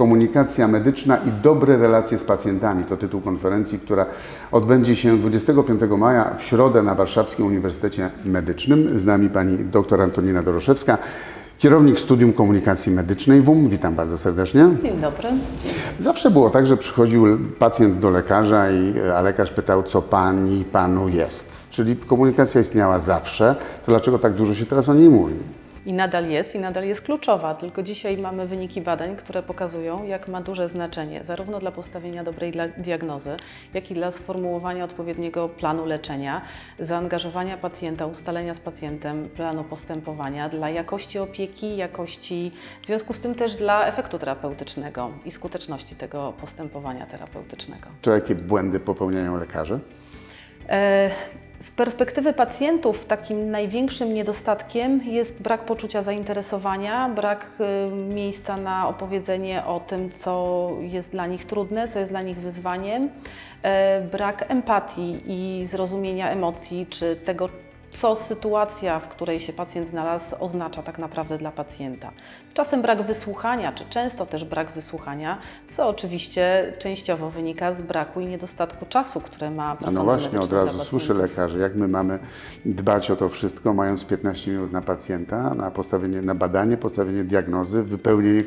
Komunikacja medyczna i dobre relacje z pacjentami to tytuł konferencji, która odbędzie się 25 maja w środę na Warszawskim Uniwersytecie Medycznym. Z nami pani dr Antonina Doroszewska, kierownik Studium Komunikacji Medycznej WUM. Witam bardzo serdecznie. Dzień dobry. Zawsze było tak, że przychodził pacjent do lekarza, i, a lekarz pytał, co pani, panu jest. Czyli komunikacja istniała zawsze. To dlaczego tak dużo się teraz o niej mówi? I nadal jest, i nadal jest kluczowa, tylko dzisiaj mamy wyniki badań, które pokazują, jak ma duże znaczenie zarówno dla postawienia dobrej diagnozy, jak i dla sformułowania odpowiedniego planu leczenia, zaangażowania pacjenta, ustalenia z pacjentem planu postępowania, dla jakości opieki, jakości, w związku z tym też dla efektu terapeutycznego i skuteczności tego postępowania terapeutycznego. To jakie błędy popełniają lekarze? E, Z perspektywy pacjentów takim największym niedostatkiem jest brak poczucia zainteresowania, brak e, miejsca na opowiedzenie o tym, co jest dla nich trudne, co jest dla nich wyzwaniem, e, brak empatii i zrozumienia emocji, czy tego, co sytuacja, w której się pacjent znalazł, oznacza tak naprawdę dla pacjenta. Czasem brak wysłuchania, czy często też brak wysłuchania, co oczywiście częściowo wynika z braku i niedostatku czasu, które ma personel no właśnie, od razu słyszę lekarzy, jak my mamy dbać o to wszystko, mając 15 minut na pacjenta, na postawienie, na badanie, postawienie diagnozy, wypełnienie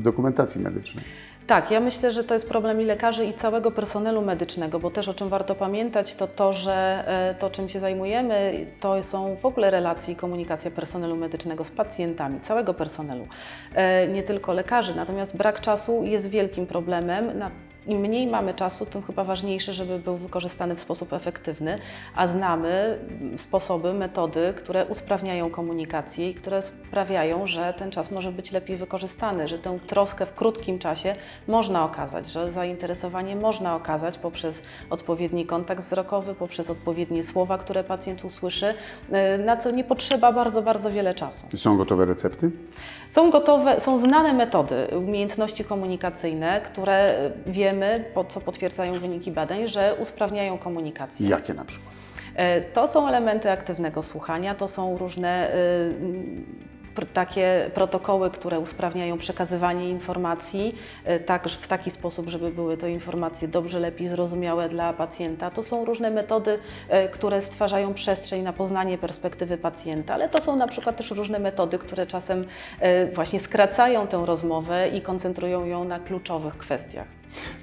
dokumentacji medycznej. Tak, ja myślę, że to jest problem i lekarzy, i całego personelu medycznego, bo też o czym warto pamiętać, to to, że e, to, czym się zajmujemy, to są w ogóle relacje i komunikacja personelu medycznego z pacjentami, całego personelu, e, nie tylko lekarzy. Natomiast brak czasu jest wielkim problemem. Im mniej mamy czasu, tym chyba ważniejsze, żeby był wykorzystany w sposób efektywny, a znamy sposoby, metody, które usprawniają komunikację i które sprawiają, że ten czas może być lepiej wykorzystany, że tę troskę w krótkim czasie można okazać, że zainteresowanie można okazać poprzez odpowiedni kontakt wzrokowy, poprzez odpowiednie słowa, które pacjent usłyszy, y, na co nie potrzeba bardzo, bardzo wiele czasu. Są gotowe recepty? Są gotowe, są znane metody, umiejętności komunikacyjne, które y, wiemy, po co potwierdzają wyniki badań, że usprawniają komunikację. Jakie na przykład? E, To są elementy aktywnego słuchania, to są różne y, takie protokoły, które usprawniają przekazywanie informacji y, tak, w taki sposób, żeby były to informacje dobrze, lepiej zrozumiałe dla pacjenta. To są różne metody, y, które stwarzają przestrzeń na poznanie perspektywy pacjenta, ale to są na przykład też różne metody, które czasem właśnie skracają tę rozmowę i koncentrują ją na kluczowych kwestiach.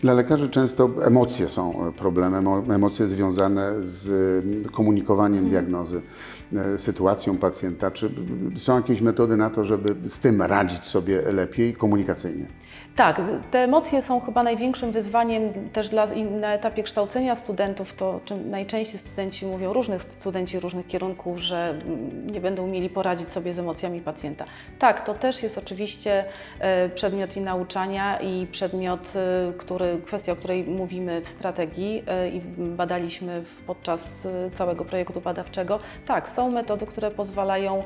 Dla lekarzy często emocje są problemem, o- emocje związane z mm, komunikowaniem diagnozy, e, sytuacją pacjenta. Czy są jakieś metody na to, żeby z tym radzić sobie lepiej komunikacyjnie? Tak, te emocje są chyba największym wyzwaniem też dla, na etapie kształcenia studentów, to czym najczęściej studenci mówią, różnych studenci różnych kierunków, że mm, nie będą mieli poradzić sobie z emocjami pacjenta. Tak, to też jest oczywiście e, przedmiot i nauczania i przedmiot, e, który, kwestia, o której mówimy w strategii e, i badaliśmy podczas całego projektu badawczego. Tak, są metody, które pozwalają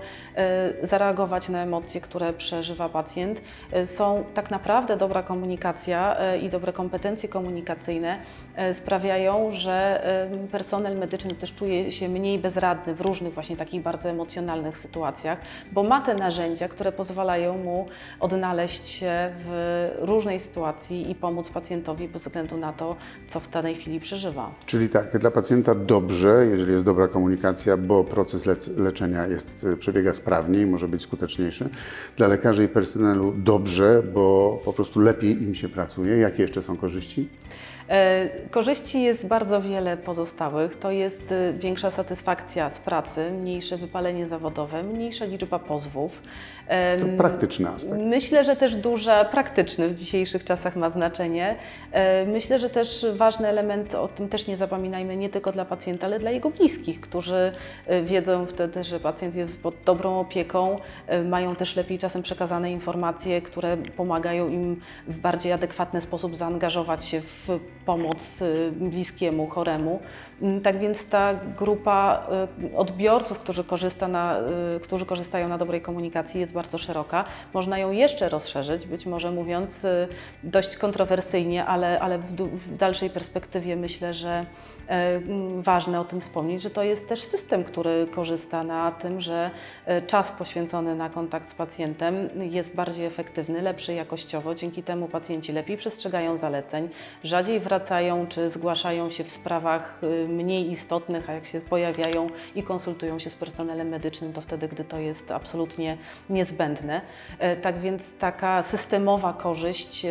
zareagować na emocje, które przeżywa pacjent. Są tak naprawdę dobra komunikacja e, i dobre kompetencje komunikacyjne e, sprawiają, że e, personel medyczny też czuje się mniej bezradny w różnych właśnie takich bardzo emocjonalnych sytuacjach, bo ma te narzędzia, które pozwalają mu odnaleźć się w różnej sytuacji i pomóc pacjentowi bez względu na to, co w danej chwili przeżywa. Czyli tak, dla pacjenta dobrze, jeżeli jest dobra komunikacja, bo proces lec- leczenia jest, przebiega sprawniej, może być skuteczniejszy. Dla lekarzy i personelu dobrze, bo po prostu lepiej im się pracuje. Jakie jeszcze są korzyści? E, Korzyści jest bardzo wiele pozostałych. To jest e, większa satysfakcja z pracy, mniejsze wypalenie zawodowe, mniejsza liczba pozwów. To praktyczny aspekt. Myślę, że też duża, praktyczny w dzisiejszych czasach ma znaczenie. E, Myślę, że też ważny element, o tym też nie zapominajmy, nie tylko dla pacjenta, ale dla jego bliskich, którzy e, wiedzą wtedy, że pacjent jest pod dobrą opieką, mają też lepiej czasem przekazane informacje, które pomagają im w bardziej adekwatny sposób zaangażować się w pomoc y, bliskiemu, choremu. Mm, Tak więc ta grupa y, odbiorców, którzy, korzysta na, y, którzy korzystają na dobrej komunikacji jest bardzo szeroka. Można ją jeszcze rozszerzyć, być może mówiąc dość kontrowersyjnie, ale, ale w, w dalszej perspektywie myślę, że e, m, ważne o tym wspomnieć, że to jest też system, który korzysta na tym, że e, czas poświęcony na kontakt z pacjentem jest bardziej efektywny, lepszy jakościowo. Dzięki temu pacjenci lepiej przestrzegają zaleceń, rzadziej wracają czy zgłaszają się w sprawach y, mniej istotnych, a jak się pojawiają i konsultują się z personelem medycznym, to wtedy, gdy to jest absolutnie niezbędne. E, Tak więc taka systemowa korzyść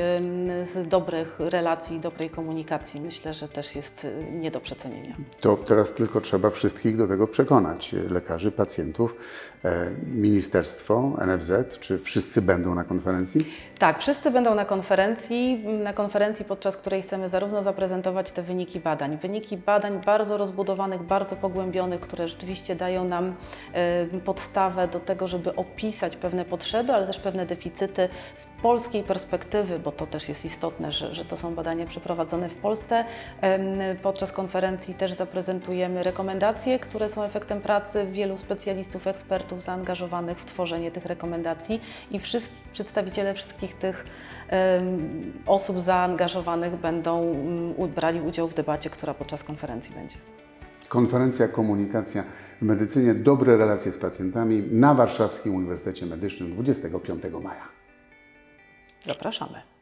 z dobrych relacji i dobrej komunikacji myślę, że też jest y, nie do przecenienia. To teraz tylko trzeba wszystkich do tego przekonać. Lekarzy, pacjentów, e, ministerstwo, NFZ, czy wszyscy będą na konferencji? Tak, wszyscy będą na konferencji, na konferencji, podczas której chcemy zarówno zaprezentować te wyniki badań, wyniki badań bardzo rozbudowanych, bardzo pogłębionych, które rzeczywiście dają nam e, podstawę do tego, żeby opisać pewne potrzeby, ale też pewne deficyty z polskiej perspektywy, bo to też jest istotne, że, że to są badania przeprowadzone w Polsce. Podczas konferencji też zaprezentujemy rekomendacje, które są efektem pracy wielu specjalistów, ekspertów zaangażowanych w tworzenie tych rekomendacji i wszyscy przedstawiciele wszystkich tych osób zaangażowanych będą brali udział w debacie, która podczas konferencji będzie. Konferencja Komunikacja w medycynie, dobre relacje z pacjentami na Warszawskim Uniwersytecie Medycznym 25 maja. Zapraszamy.